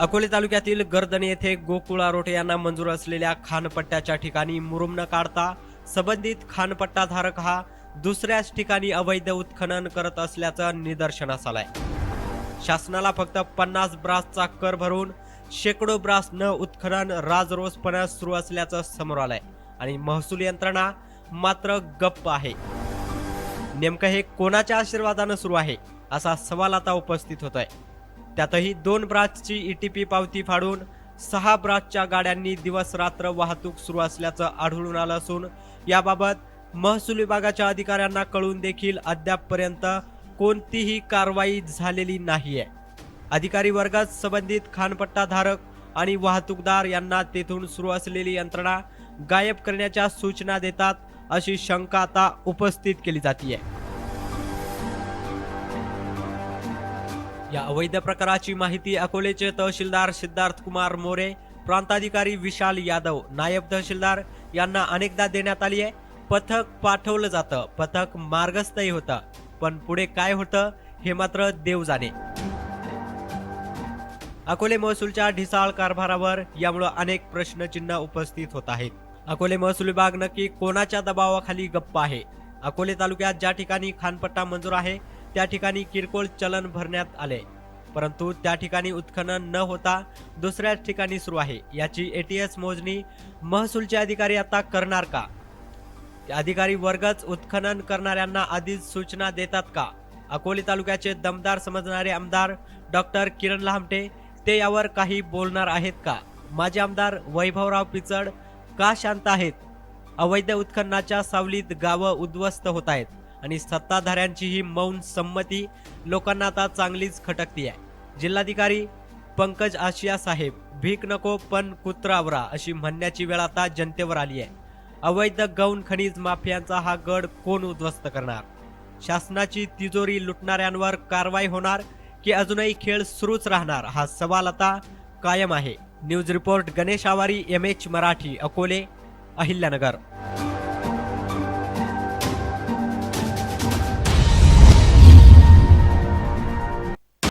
अकोले तालुक्यातील गर्दनी येथे गोकुळ आरोटे यांना मंजूर असलेल्या खानपट्ट्याच्या ठिकाणी मुरुम न काढता संबंधित खानपट्टाधारक हा दुसऱ्याच ठिकाणी अवैध उत्खनन करत असल्याचं निदर्शनास आलंय. शासनाला फक्त पन्नास ब्रासचा कर भरून शेकडो ब्रास न उत्खनन राजरोसपणा सुरू असल्याचं समोर आलंय आणि महसूल यंत्रणा मात्र गप्प आहे. नेमकं हे कोणाच्या आशीर्वादानं सुरू आहे असा सवाल आता उपस्थित होत आहे त्यातही दोन ब्राचची ईटीपी पावती फाडून सहा ब्राचच्या गाड्यांनी दिवस रात्र वाहतूक सुरू असल्याचं आढळून आलं असून याबाबत महसूल विभागाच्या अधिकाऱ्यांना कळून देखील अद्यापपर्यंत कोणतीही कारवाई झालेली नाहीये. अधिकारी वर्गात संबंधित खानपट्टाधारक आणि वाहतूकदार यांना तेथून सुरू असलेली यंत्रणा गायब करण्याच्या सूचना देतात अशी शंका आता उपस्थित केली जातीये. या अवैध प्रकाराची माहिती अकोलेचे तहसीलदार सिद्धार्थ कुमार मोरे प्रांताधिकारी विशाल यादव नायब तहसीलदार यांना अनेकदा देण्यात आली आहे. पथक पाठवलं जातं. पथक मार्गस्थही होतं. पण पुढे काय होतं हे मात्र देव जाणे. अकोले महसूलच्या ढिसाळ कारभारावर यामुळे अनेक प्रश्नचिन्ह उपस्थित होत आहेत. अकोले महसूल विभाग नक्की कोणाच्या दबावाखाली गप्प आहे? अकोले तालुक्यात ज्या ठिकाणी खानपट्टा मंजूर आहे त्या ठिकाणी किरकोळ चलन भरण्यात आले. परंतु त्या ठिकाणी उत्खनन न होता दुसऱ्याच ठिकाणी सुरू आहे. याची एटीएस मोजणी महसूलचे अधिकारी आता करणार का? अधिकारी वर्गच उत्खनन करणाऱ्यांना आधीच सूचना देतात का? अकोले तालुक्याचे दमदार समजणारे आमदार डॉक्टर किरण लहामटे ते यावर काही बोलणार आहेत का? माजी आमदार वैभवराव पिचड का शांत आहेत? अवैध उत्खननाच्या सावलीत गावं उद्ध्वस्त होत आहेत. आणि सत्ताधाऱ्यांची ही मौन संमती लोकांना आता चांगलीच खटकती आहे जिल्हाधिकारी पंकज आशिया साहेब भीक नको पण कुत्रावरा अशी म्हणण्याची वेळ आता जनतेवर आली आहे अवैध गौण खनिज माफियांचा हा गड कोण उद्ध्वस्त करणार? शासनाची तिजोरी लुटणाऱ्यांवर कारवाई होणार की अजूनही खेळ सुरूच राहणार? हा सवाल आता कायम आहे. News report Ganesh Awari M H Marathi Akole Ahilyanagar.